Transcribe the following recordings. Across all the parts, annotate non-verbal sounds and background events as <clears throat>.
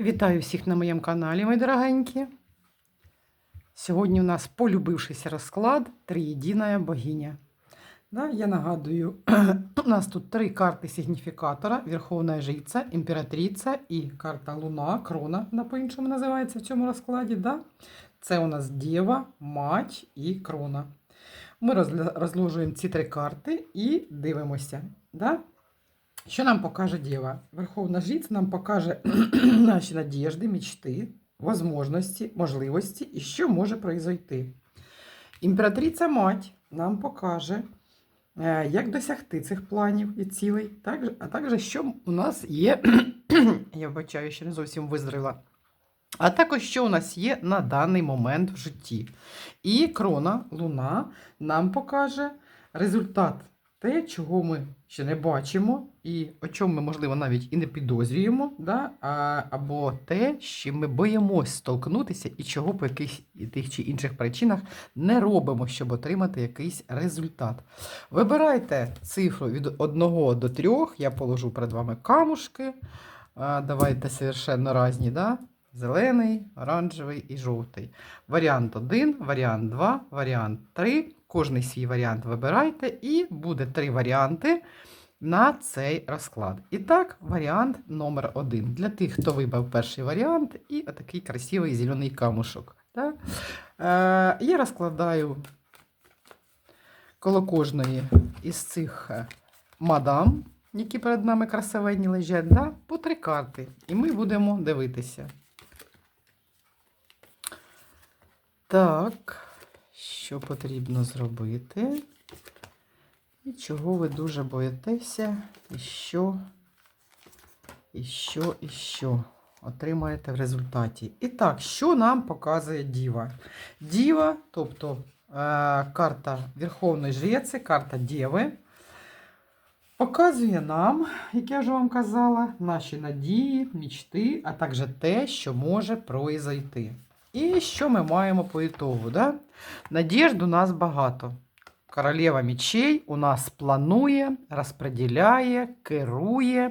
Вітаю всіх на моєму каналі, мої дорогенькі. Сьогодні у нас полюбившийся розклад Триєдиная богиня. Да, я нагадую, <clears throat> у нас тут три карти сигніфікатора: Верховна Жриця, Імператриця і карта Луна, крона, вона по-іншому називається в цьому розкладі. Да? Це у нас Дєва, Мать і крона. Ми розложуємо ці три карти і дивимося. Да? Що нам покаже Дєва? Верховна Жриця нам покаже <clears throat> наші надіжди, мечти, возможності, можливості і що може произойти. Імператриця мать нам покаже, е, як досягти цих планів і цілей, а також що у нас є, <clears throat> я вбачаю, ще не зовсім визріла. А також що у нас є на даний момент в житті. І крона, луна нам покаже результат, те, чого ми ще не бачимо, і о чому ми, можливо, навіть і не підозрюємо, да? а, або те, з чим ми боїмось столкнутися, і чого по якихось тих чи інших причинах не робимо, щоб отримати якийсь результат. Вибирайте цифру від 1 до 3, я положу перед вами камушки. А, давайте совершенно різні, да? Зелений, оранжевий і жовтий. Варіант 1, варіант 2, варіант 3. Кожний свій варіант вибирайте, і буде три варіанти на цей розклад. І так, варіант номер 1. Для тих, хто вибрав перший варіант, і отакий красивий зелений камушок. Да? Е, я розкладаю коло кожної із цих е, мадам, які перед нами красивенні лежать, да? по три карти. І ми будемо дивитися. Так, що потрібно зробити? І чого ви дуже боїтеся? І що, і що, і що отримаєте в результаті. І так, що нам показує Діва? Діва, тобто е, карта Верховної Жреці, карта Дєви, показує нам, як я вже вам казала, наші надії, мічти, а також те, що може произойти. І що ми маємо по ітогу? Да? Надіжд у нас багато. Королева мечей у нас планує, розподіляє, керує,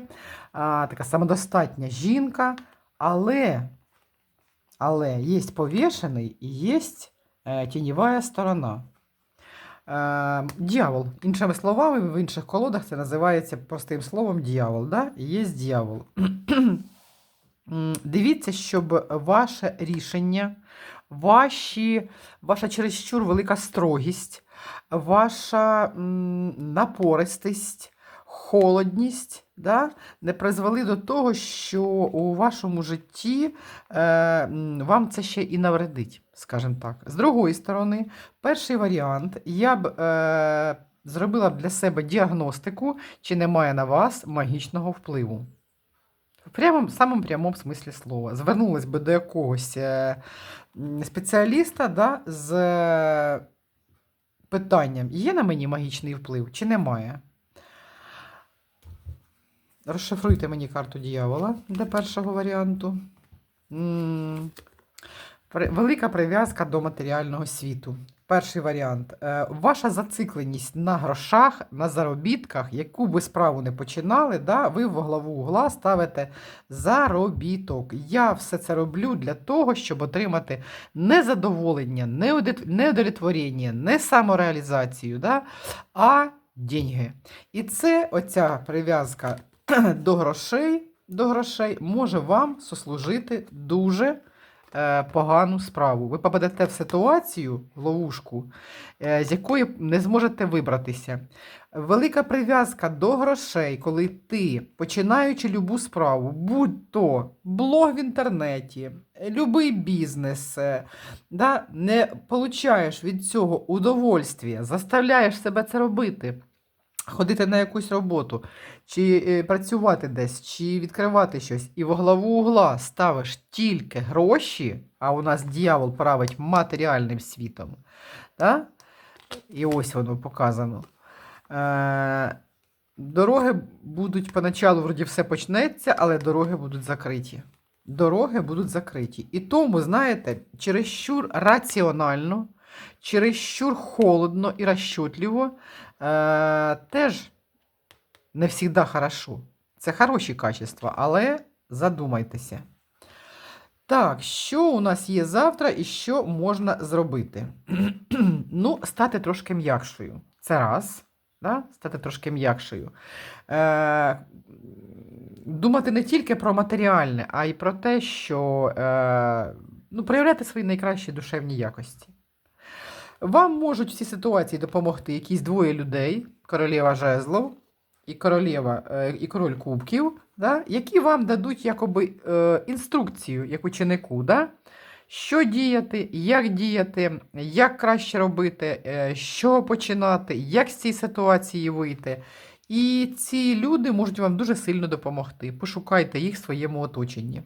а, така самодостатня жінка, але, але є повішений і є е, тіньова сторона. Е, дьявол. Іншими словами, в інших колодах це називається простим словом дьявол. Да? Є дьявол. <clears throat> Дивіться, щоб ваше рішення, ваші, ваша чересчур велика строгість, ваша напористість, холодність да, не призвели до того, що у вашому житті е, вам це ще і навредить, скажімо так. З другої сторони, перший варіант, я б е, зробила для себе діагностику, чи немає на вас магічного впливу. В прямому, самому прямому смислі слова. Звернулась би до якогось е, спеціаліста да, з питанням, є на мені магічний вплив чи немає. Розшифруйте мені карту дьявола для першого варіанту. Велика прив'язка до матеріального світу. Перший варіант. Е, Ваша зацикленість на грошах, на заробітках, яку би справу не починали, да, ви в главу угла ставите заробіток. Я все це роблю для того, щоб отримати не задоволення, не не не самореалізацію, да, а деньги. І це оця прив'язка <clears throat> до грошей, до грошей може вам сослужити дуже е, погану справу. Ви попадете в ситуацію, в ловушку, е, з якої не зможете вибратися. Велика прив'язка до грошей, коли ти, починаючи любу справу, будь то блог в інтернеті, любий бізнес, е, да, не получаєш від цього удовольствия, заставляєш себе це робити. Ходити на якусь роботу, чи е, працювати десь, чи відкривати щось, і во главу угла ставиш тільки гроші, а у нас дьявол править матеріальним світом. Да? І ось воно показано. Е, дороги будуть поначалу, вроді все почнеться, але дороги будуть закриті. Дороги будуть закриті. І тому, знаєте, чересчур раціонально, чересчур холодно і розчутливо е, теж не завжди хорошо. Це хороші качества, але задумайтеся. Так, що у нас є завтра і що можна зробити? <clears throat> ну, стати трошки м'якшою. Це раз. Да? Стати трошки м'якшою. Е, думати не тільки про матеріальне, а й про те, що е, ну, проявляти свої найкращі душевні якості. Вам можуть в цій ситуації допомогти якісь двоє людей, королева жезлов і королева, е, і король кубків, да, які вам дадуть якоби е, інструкцію як ученику, да, що діяти, як діяти, як краще робити, е, чого починати, як з цієї ситуації вийти. І ці люди можуть вам дуже сильно допомогти. Пошукайте їх в своєму оточенні.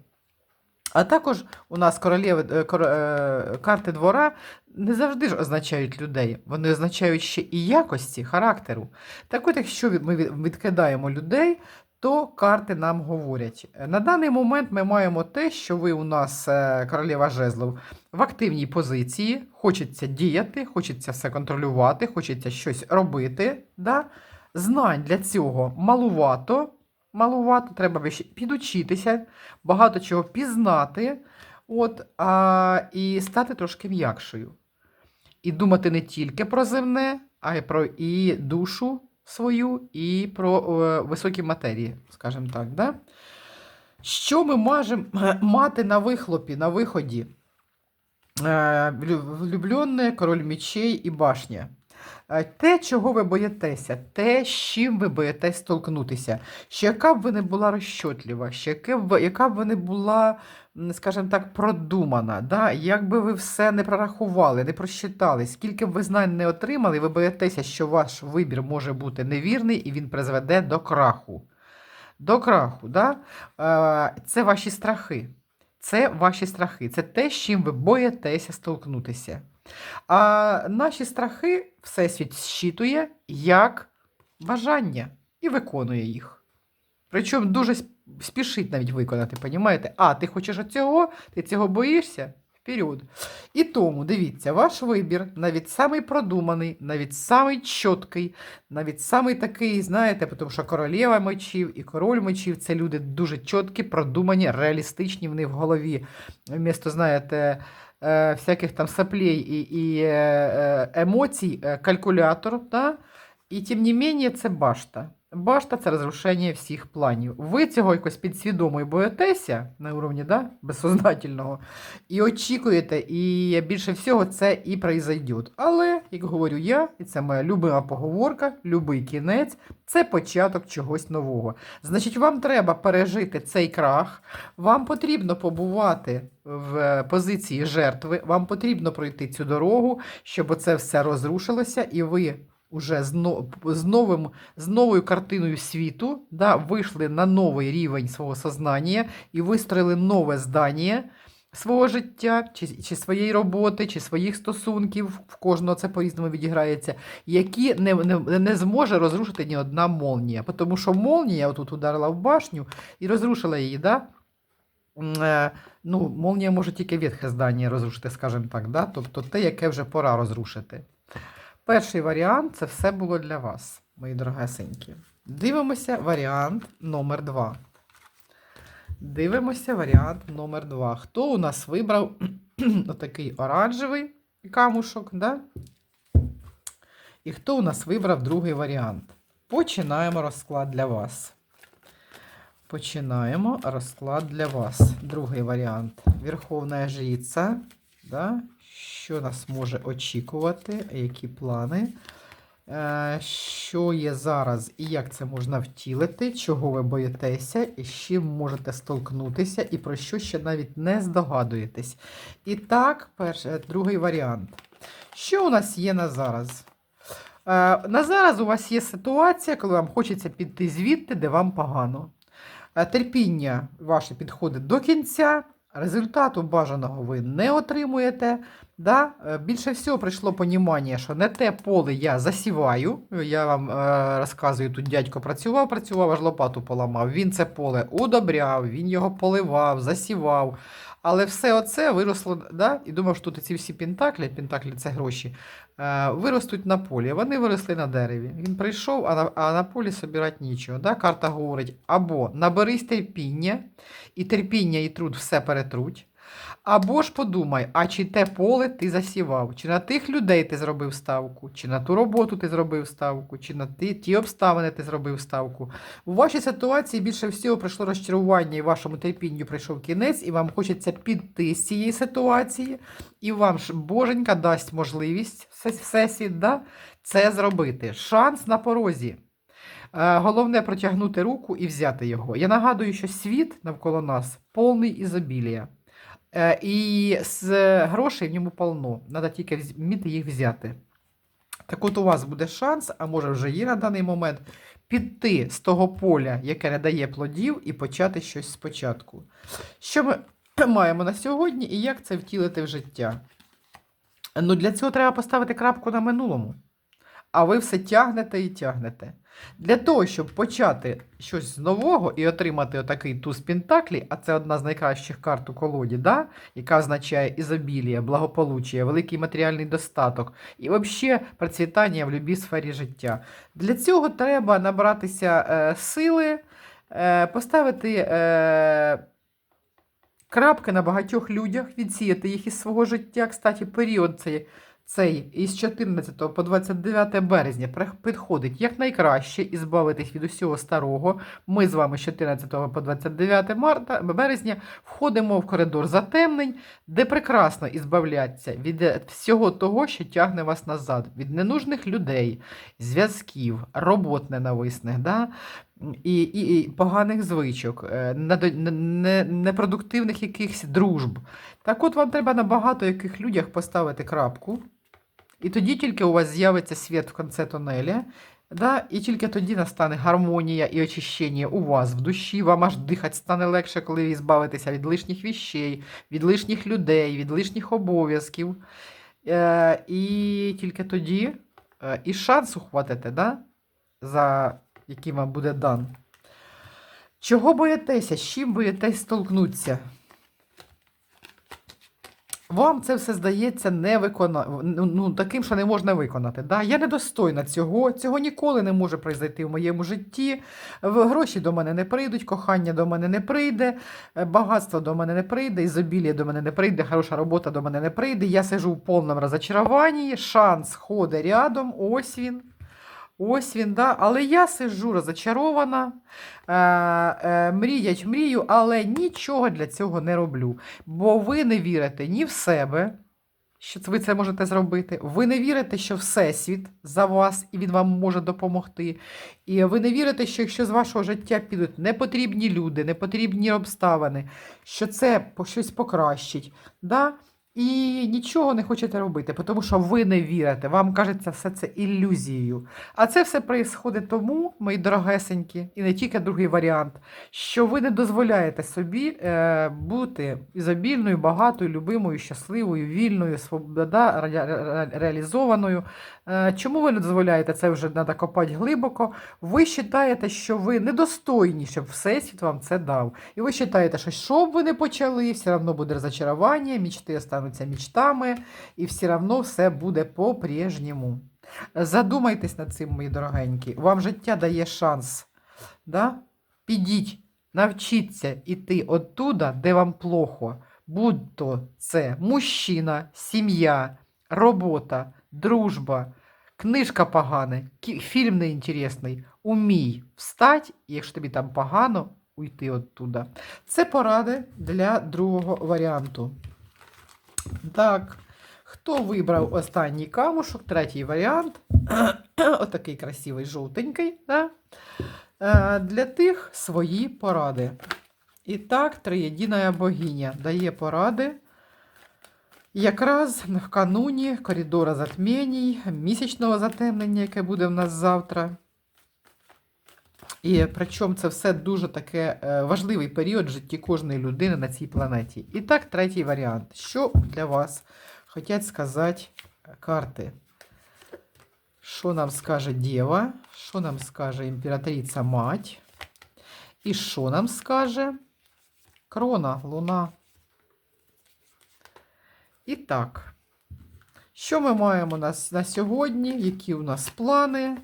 А також у нас королеви, е, е, карти двора не завжди ж означають людей, вони означають ще і якості, характеру. Так от, якщо ми відкидаємо людей, то карти нам говорять. На даний момент ми маємо те, що ви у нас, е, королева жезлов, в активній позиції, хочеться діяти, хочеться все контролювати, хочеться щось робити. Да? Знань для цього малувато. Малувато, треба підучитися, багато чого пізнати, от, а, і стати трошки м'якшою. І думати не тільки про земне, а й про і душу свою, і про е, високі матерії, скажімо так. Да? Що ми можемо мати на вихлопі, на виході? Е, Влюбленне, король мечей і башня. Е, Те, чого ви боїтеся, те, з чим ви боїтесь столкнутися, що яка б ви не була розчотлива, що яке б, яка б ви не була, скажімо так, продумана, да? як ви все не прорахували, не просчитали, скільки б ви знань не отримали, ви боїтеся, що ваш вибір може бути невірний і він призведе до краху. До краху, да? Е, це ваші страхи. Це ваші страхи, це те, з чим ви боїтеся столкнутися. А наші страхи Всесвіт зчитує як бажання і виконує їх. Причому дуже спішить навіть виконати, понімаєте? А, ти хочеш оцього, ти цього боїшся? Вперед. І тому, дивіться, ваш вибір навіть самий продуманий, навіть самий чіткий, навіть самий такий, знаєте, тому що королева мечів і король мечів це люди дуже чіткі, продумані, реалістичні, вони в голові. Вмісто, знаєте, е, всяких там соплей и, и э, эмоций, калькулятор, да? и тем не менее, це башта. Башта це розрушення всіх планів. Ви цього якось підсвідомо і боїтеся на уровні да? безсознательного, і очікуєте, і більше всього це і произойде. Але, як говорю я, і це моя любима поговорка, любий кінець це початок чогось нового. Значить, вам треба пережити цей крах, вам потрібно побувати в позиції жертви, вам потрібно пройти цю дорогу, щоб це все розрушилося, і ви уже з, но- з, новим, з новою картиною світу да, вийшли на новий рівень свого сознання і вистроїли нове здання свого життя, чи, чи своєї роботи, чи своїх стосунків, в кожного це по-різному відіграється, які не, не, не зможе розрушити ні одна молнія. Тому що молнія отут ударила в башню і розрушила її. Да? Е, Ну, молнія може тільки ветхе здання розрушити, скажімо так, да? тобто те, яке вже пора розрушити. Перший варіант це все було для вас, мої дорогесенькі. Дивимося варіант номер 2. Дивимося варіант номер 2. Хто у нас вибрав <clears throat> отакий оранжевий камушок, да? І хто у нас вибрав другий варіант? Починаємо розклад для вас. Починаємо розклад для вас. Другий варіант. Верховна жриця. Да? Що нас може очікувати? Які плани? Е, Що є зараз і як це можна втілити? Чого ви боїтеся, і з чим можете столкнутися, і про що ще навіть не здогадуєтесь. І так, перший, другий варіант. Що у нас є на зараз? Е, На зараз у вас є ситуація, коли вам хочеться піти звідти, де вам погано. Е, Терпіння ваше підходить до кінця, результату бажаного ви не отримуєте. Да? Е, Більше всього прийшло понімання, що не те поле я засіваю. Я вам е, розказую, тут дядько працював, працював, аж лопату поламав. Він це поле удобряв, він його поливав, засівав. Але все оце виросло, да? і думав, що тут ці всі пентаклі, пентаклі це гроші, е, виростуть на полі. Вони виросли на дереві. Він прийшов, а на, а на полі собирати нічого. Да? Карта говорить: або наберись терпіння, і терпіння і труд все перетруть. Або ж подумай, а чи те поле ти засівав, чи на тих людей ти зробив ставку, чи на ту роботу ти зробив ставку, чи на ті, ті обставини ти зробив ставку. У вашій ситуації більше всього прийшло розчарування, і вашому терпінню прийшов кінець, і вам хочеться піти з цієї ситуації, і вам ж боженька дасть можливість все- всесвіт, да, це зробити. Шанс на порозі. Е, Головне протягнути руку і взяти його. Я нагадую, що світ навколо нас повний ізобілія. І з грошей в ньому полно. Треба тільки вміти їх взяти. Так от у вас буде шанс, а може вже є на даний момент, піти з того поля, яке не дає плодів, і почати щось спочатку. Що ми <clears throat> маємо на сьогодні і як це втілити в життя? Ну, для цього треба поставити крапку на минулому. А ви все тягнете і тягнете. Для того, щоб почати щось з нового і отримати отакий туз Пентаклі, а це одна з найкращих карт у колоді, да? яка означає ізобілія, благополуччя, великий матеріальний достаток і взагалі процвітання в будь-якій сфері життя. Для цього треба набратися е, сили, е, поставити е, крапки на багатьох людях, відсіяти їх із свого життя. Кстати, період цей, цей із 14 по 29 березня підходить якнайкраще і збавитись від усього старого. Ми з вами з 14 по 29 марта, березня входимо в коридор затемнень, де прекрасно ізбавляться від всього того, що тягне вас назад, від ненужних людей, зв'язків, робот ненависних. Да? І, і, і поганих звичок, е, не- не- непродуктивних якихось дружб. Так от вам треба на багато яких людях поставити крапку, і тоді тільки у вас з'явиться світ в кінці тунеля, да? і тільки тоді настане гармонія і очищення у вас в душі. Вам аж дихати стане легше, коли ви збавитеся від лишніх віщей, від лишніх людей, від лишніх обов'язків. Е, і тільки тоді е, і шанс ухватите, да? за який вам буде дан. Чого боїтеся? З чим боїтесь столкнутися? Вам це все здається невикона... ну, ну, таким, що не можна виконати. Да? Я недостойна цього, цього ніколи не може произойти в моєму житті. Гроші до мене не прийдуть, кохання до мене не прийде, е, багатство до мене не прийде, ізобілія до мене не прийде, хороша робота до мене не прийде. Я сижу в повному розочаруванні, шанс ходить рядом, ось він. Ось він, да. але я сижу розочарована, е, е, мріять мрію, але нічого для цього не роблю. Бо ви не вірите ні в себе, що ви це можете зробити. Ви не вірите, що Всесвіт за вас і він вам може допомогти. І ви не вірите, що якщо з вашого життя підуть непотрібні люди, непотрібні обставини, що це щось покращить. Да? І нічого не хочете робити, тому що ви не вірите. Вам кажеться все це ілюзією. А це все відбувається тому, мої дорогесенькі, і не тільки другий варіант, що ви не дозволяєте собі е, бути ізобільною, багатою, любимою, щасливою, вільною, свобода, ре- ре- реалізованою. Е, чому ви не дозволяєте це вже треба копати глибоко? Ви вважаєте, що ви недостойні, щоб Всесвіт вам це дав. І ви вважаєте, що що б ви не почали, все одно буде розочарування, мічти остануться мічтами, і все одно все буде по-прежньому. Задумайтесь над цим, мої дорогенькі. Вам життя дає шанс. Да? Підіть, навчіться іти оттуда, де вам плохо. Будь то це мужчина, сім'я, робота, дружба, книжка погана, фільм неінтересний. Умій встать, якщо тобі там погано, уйти оттуда. Це поради для другого варіанту. Так, хто вибрав останній камушок, третій варіант. <coughs> Отакий красивий жовтенький. Да? Е, Для тих свої поради. І так, триєдина богиня дає поради. Якраз в кануні коридора затміній, місячного затемнення, яке буде в нас завтра. І причому це все дуже таке е, важливий період в житті кожної людини на цій планеті. І так, третій варіант. Що для вас хочуть сказати карти? Що нам скаже Дєва? Що нам скаже імператриця мать? І що нам скаже крона, луна? І так, що ми маємо на, на сьогодні? Які у нас плани?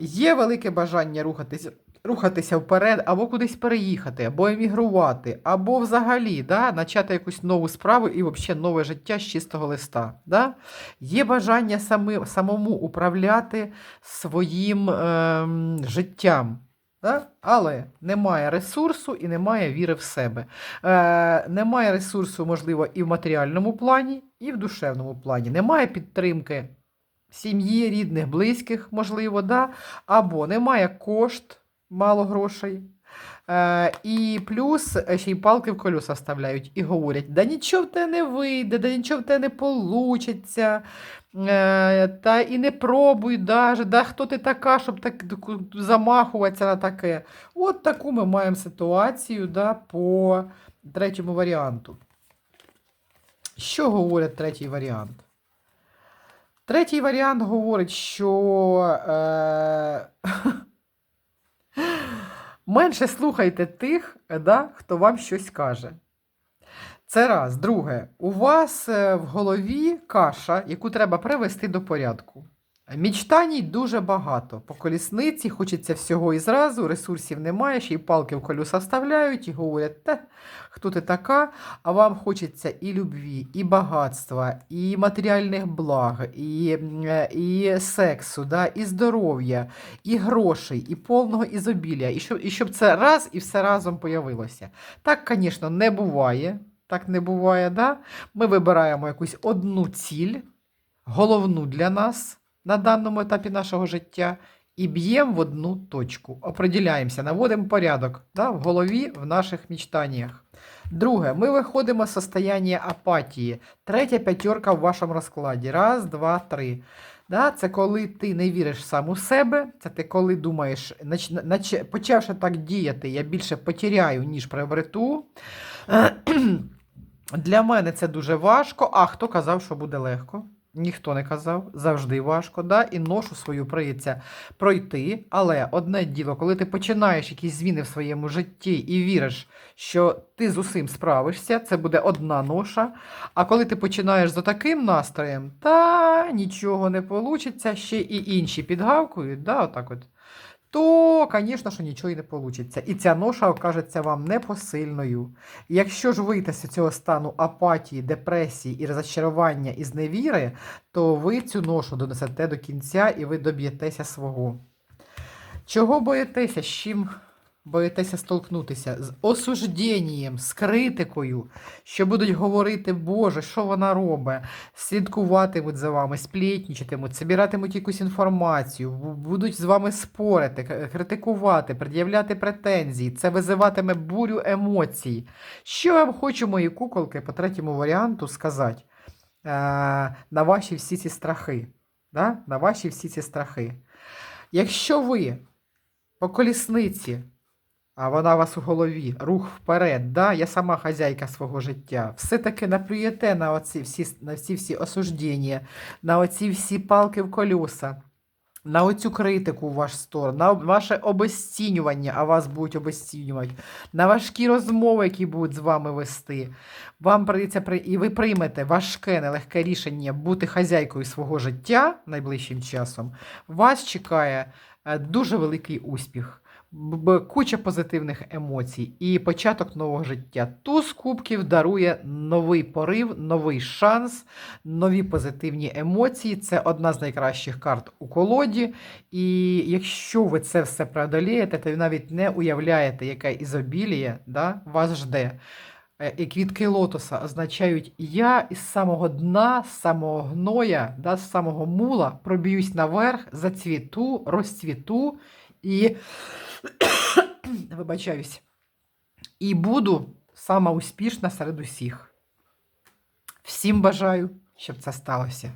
Є велике бажання рухатись рухатися вперед, або кудись переїхати, або емігрувати, або взагалі да, почати якусь нову справу і взагалі нове життя з чистого листа. Да? Є бажання самим, самому управляти своїм ем, життям. Да? Але немає ресурсу і немає віри в себе. Е, немає ресурсу, можливо, і в матеріальному плані, і в душевному плані. Немає підтримки сім'ї, рідних, близьких, можливо, да? або немає кошт, мало грошей. Е, і плюс е, ще й палки в колеса вставляють і говорять: да нічого в тебе не вийде, да нічого в тебе не получиться. Е, та і не пробуй даже, да хто ти така, щоб так замахуватися на таке. От таку ми маємо ситуацію да, по третьому варіанту. Що говорить третій варіант? Третій варіант говорить, що е... <laughs> менше слухайте тих, да, хто вам щось каже. Це раз. Друге, у вас е, в голові каша, яку треба привести до порядку. Мічтаній дуже багато. По колісниці хочеться всього і зразу, ресурсів немає, ще й палки в колеса вставляють і говорять, та хто ти така, а вам хочеться і любві, і багатства, і матеріальних благ, і і сексу, да, і здоров'я, і грошей, і повного ізобілля, і щоб, і щоб це раз і все разом появилося. Так, звісно, не буває. Так не буває, да? Ми вибираємо якусь одну ціль, головну для нас на даному етапі нашого життя, і б'ємо в одну точку. Оприділяємося, наводимо порядок да, в голові, в наших мечтаннях. Друге, ми виходимо з состояння апатії. Третя п'ятерка в вашому розкладі. Раз, два, три. Да, Це коли ти не віриш сам у себе, це ти коли думаєш, нач, нач, почавши так діяти, я більше потеряю, ніж приобрету. <clears throat> Для мене це дуже важко. А хто казав, що буде легко? Ніхто не казав, завжди важко, да? і ношу свою прийдеться пройти. Але одне діло, коли ти починаєш якісь зміни в своєму житті і віриш, що ти з усім справишся, це буде одна ноша. А коли ти починаєш за таким настроєм, та нічого не вийде, ще і інші підгавкують, да, отак от, то, звісно, що нічого і не вийде. І ця ноша окажеться вам непосильною. Якщо ж вийти з цього стану апатії, депресії і розчарування і зневіри, то ви цю ношу донесете до кінця і ви доб'єтеся свого. Чого боїтеся? З чим боїтеся столкнутися? З осужденням, з критикою, що будуть говорити, Боже, що вона робить, слідкуватимуть за вами, сплітнічатимуть, збиратимуть якусь інформацію, будуть з вами спорити, критикувати, пред'являти претензії. Це визиватиме бурю емоцій. Що я вам хочу, мої куколки, по третьому варіанту сказати? Е, на ваші всі ці страхи. Да? На ваші всі ці страхи. Якщо ви по колісниці, а вона вас у голові, рух вперед, да? я сама хазяйка свого життя, все-таки наплюєте на оці всі на ці всі осуждення, на оці всі палки в колеса, на оцю критику в ваш сторону, на ваше обесцінювання, а вас будуть обесцінювати, на важкі розмови, які будуть з вами вести. Вам прийдеться і ви приймете важке, нелегке рішення бути хазяйкою свого життя найближчим часом. Вас чекає е, дуже великий успіх куча позитивних емоцій і початок нового життя. Туз кубків дарує новий порив, новий шанс, нові позитивні емоції. Це одна з найкращих карт у колоді. І якщо ви це все преодолієте, то ви навіть не уявляєте, яке ізобіліє да, вас жде. Е, і квітки лотоса означають я із самого дна, з самого гноя, да, з самого мула проб'юсь наверх, зацвіту, розцвіту і <coughs> вибачаюсь, і буду сама успішна серед усіх. Всім бажаю, щоб це сталося.